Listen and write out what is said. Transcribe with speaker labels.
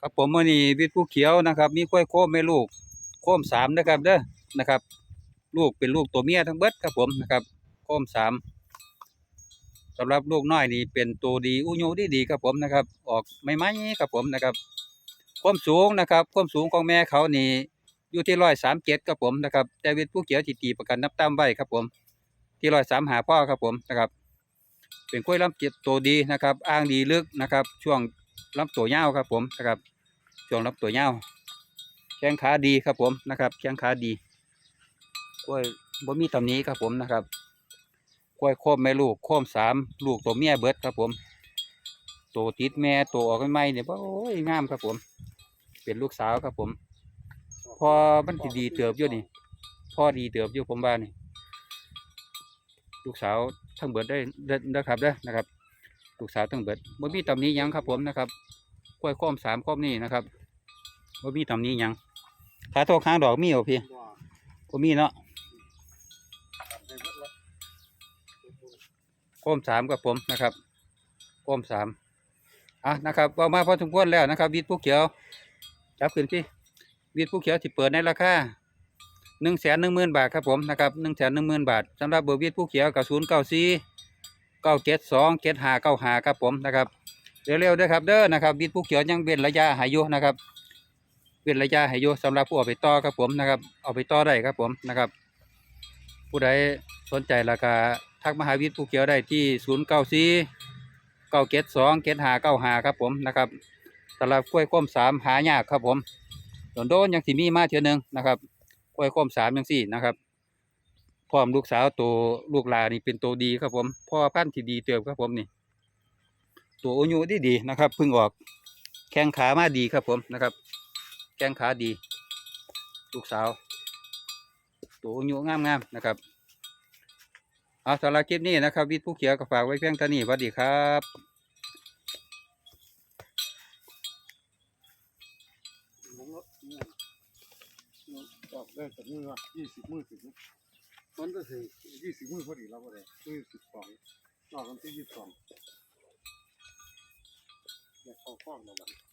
Speaker 1: ครับผมมื่อนี้วิทย์ผู้เขียวนะครับ มีกล้วยโค้มแม่ลูก โค้มสามนะครับเด้อนะครับ ลูกเป็นลูกตัวเมียทั้งเบิดครับผมนะครับ โค้มสามสำหรับลูกน้อยนี่เป็นตัวดีอุโยดีดีครับผมนะครับ ออกไม่ไหมครับผมนะครับ ความสูงนะครับ ความสูงของแม่เขานี่อยู่ที่ร้อยสามเจ็ดครับผมนะครับแต่วิทย์ผู้เขียวที่ตีประกันนับตามไว้ครับผม ที่ร้อยสามหาพ่อครับผมนะครับ เป็นกล้วยลำเจ็ดตัวดีนะครับ อ้างดีลึกนะครับ ช่วง ลำตัวยาวครับผมนะครับช่วงลำตัวยาวแข้งขาดีครับผมนะครับแข้งขาดีกล้วยบ่มีตำนี้ครับผมนะครับกล้วยโคมแม่ลูกโคมสามลูกตัวเมียเบิดครับผมตัวติดแม่ตัวออกใหม่เนี่ยโอ้ยงามครับผม เป็นลูกสาวครับผม พอมันดีเติบอยู่นี่พ่อดีเติบอยู่ผมว่านนี่ลูกสาวทั้งเบิดได้เด้นะครับเด้นะครับ ลูกสาวทั้งเบิดบ่มีตำนี้ยังครับผมนะครับกล้วยโค้มสามโค้มนี่นะครับบ่มีตำนี้ยังขาโทกข้างดอกมีเหรอพี่
Speaker 2: บ่
Speaker 1: มีเนาะ
Speaker 2: ตัดได้เบิดละ
Speaker 1: โค้มสามกับผมนะครับโค้มสามอะนะครับว่ามาพอสมควรแล้วนะครับวิทย์ผู้เขียวจับขึ้นพี่วิทย์ผู้เขียวที่เปิดในราคาหนึ่งแสนหนึ่งหมื่นบาทครับผมนะครับหนึ่งแสนหนึ่งหมื่นบาทสำหรับเบอร์วิทย์ผู้เขียวกับศูนย์เก้าสี่ เก้าเจ็ดสองเจ็ดห้าเก้าห้าครับผมนะครับเร็วๆด้อครับเด้อนะครับวิทย์ผู้เขียวยังเว้นระยะหายอยู่นะครับเว้นระยะหายอยู่สำหรับผู้เอาไปต่อครับผมนะครับเอาไปต่อได้ครับผมนะครับ ผู้ใดสนใจราคาทักมหาวิทย์ผู้เขียวได้ที่ศูนย์เก้าสี่เก้าเจ็ดสองเจ็ดห้าเก้าห้าครับผมนะครับสำหรับกล้วยก้มสามหายากครับผมโดนโดนยังสิมีมาเทียหนึงนะครับกล้วยก้มสามยังสี่นะครับ พร้อมลูกสาวตัวลูกลานี่เป็นตัวดีครับผมพ่อพันธุ์ที่ดีเติบครับผมนี่ ตัวอายุดีดีนะครับเพิ่งออกแข้งขามาดีครับผมนะครับ แข้งขาดี ลูกสาว ตัวอายุงามๆนะครับเอาสำหรับคลิปนี้นะครับ วิทย์ผู้เขียวก็ฝากไว้เพียงเท่านี้สวัสดีครับ
Speaker 2: ลงรถเนี่ยอกได้แต่มือยี่สิบมือสิบ มันก็คือยี่สิบมือพอดีแล้วก็ได้มือสิบสองนอกกันที่ยี่สิบสองอยากเข้าฟ้องแล้วบัด